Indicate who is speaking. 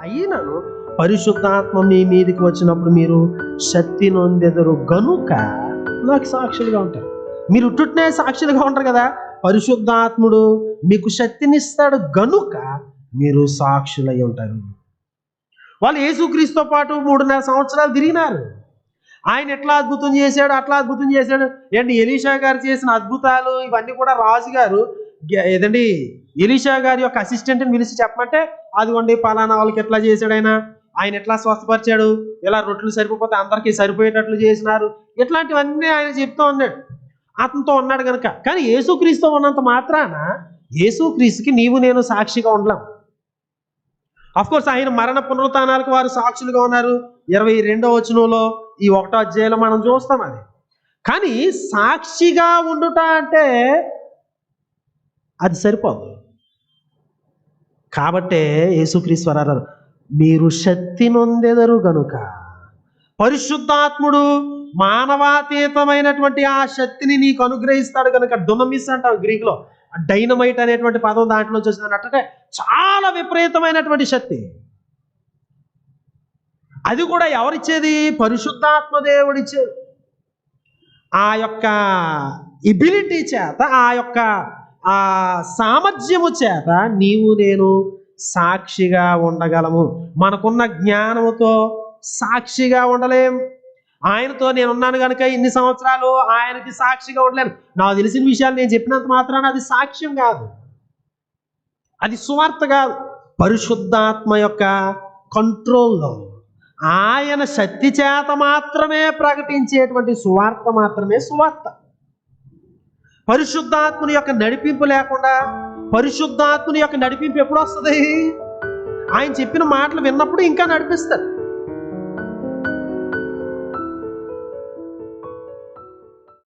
Speaker 1: అయినను పరిశుద్ధాత్మ మీ మీదకి వచ్చినప్పుడు మీరు శక్తి నొందెదరు గనుక నాకు సాక్షులుగా ఉంటారు. మీరు ఉట్టుట్నే సాక్షులుగా ఉంటారు కదా. పరిశుద్ధాత్ముడు మీకు శక్తినిస్తాడు గనుక మీరు సాక్షులై ఉంటారు. వాళ్ళు యేసుక్రీస్తుతో పాటు మూడున్నర సంవత్సరాలు తిరిగినారు. ఆయన ఎట్లా అద్భుతం చేశాడు అట్లా అద్భుతం చేశాడు. ఏంటి ఎలీషా గారు చేసిన అద్భుతాలు ఇవన్నీ కూడా రాజుగారు ఏదండి? ఎలీషా గారి యొక్క అసిస్టెంట్ని పిలిచి చెప్పమంటే అదిగోండి పలానా వాళ్ళకి ఎట్లా చేశాడు ఆయన? ఆయన ఎట్లా స్వస్థపరిచాడు? ఇలా రొట్టెలు సరిపోతే అందరికీ సరిపోయేటట్లు చేసినారు? ఇట్లాంటివన్నీ ఆయన చెప్తూ ఉన్నాడు. అతనితో ఉన్నాడు కనుక కానీ యేసుక్రీస్తు ఉన్నంత మాత్రాన యేసుక్రీస్తుకి నీవు నేను సాక్షిగా ఉండలేం కోర్స్ ఆయన మరణ పునరుత్నాలకు వారు సాక్షులుగా ఉన్నారు. ఇరవై రెండో వచనంలో ఈ ఒకటో అధ్యాయంలో మనం చూస్తాం అది. కానీ సాక్షిగా ఉండుట అంటే అది సరిపోదు. కాబట్టే యేసుక్రీశ్వరారు మీరు శక్తి నొందెదరు గనుక పరిశుద్ధాత్ముడు మానవాతీతమైనటువంటి ఆ శక్తిని నీకు అనుగ్రహిస్తాడు కనుక డునమిస్ అంటాం గ్రీకులో డైనమైట్ అనేటువంటి పదం దాంట్లో వచ్చింది అంటే చాలా విపరీతమైనటువంటి శక్తి. అది కూడా ఎవరిచ్చేది? పరిశుద్ధాత్మ దేవుడిచ్చేది. ఆ యొక్క ఇబిలిటీ చేత ఆ యొక్క ఆ సామర్థ్యము చేత నీవు నేను సాక్షిగా ఉండగలము. మనకున్న జ్ఞానముతో సాక్షిగా ఉండలేం. ఆయనతో నేను ఉన్నాను కనుక ఇన్ని సంవత్సరాలు ఆయనకి సాక్షిగా ఉండలేను. నాకు తెలిసిన విషయాలు నేను చెప్పినంత మాత్రాన అది సాక్ష్యం కాదు. అది సువార్త కాదు. పరిశుద్ధాత్మ యొక్క కంట్రోల్లో. ఆయన శక్తి చేత మాత్రమే ప్రకటించేటువంటి సువార్త మాత్రమే సువార్త. పరిశుద్ధాత్ముని యొక్క నడిపింపు లేకుండా పరిశుద్ధాత్ముని యొక్క నడిపింపు ఎప్పుడు వస్తుంది? ఆయన చెప్పిన మాటలు విన్నప్పుడు ఇంకా నడిపిస్తాడు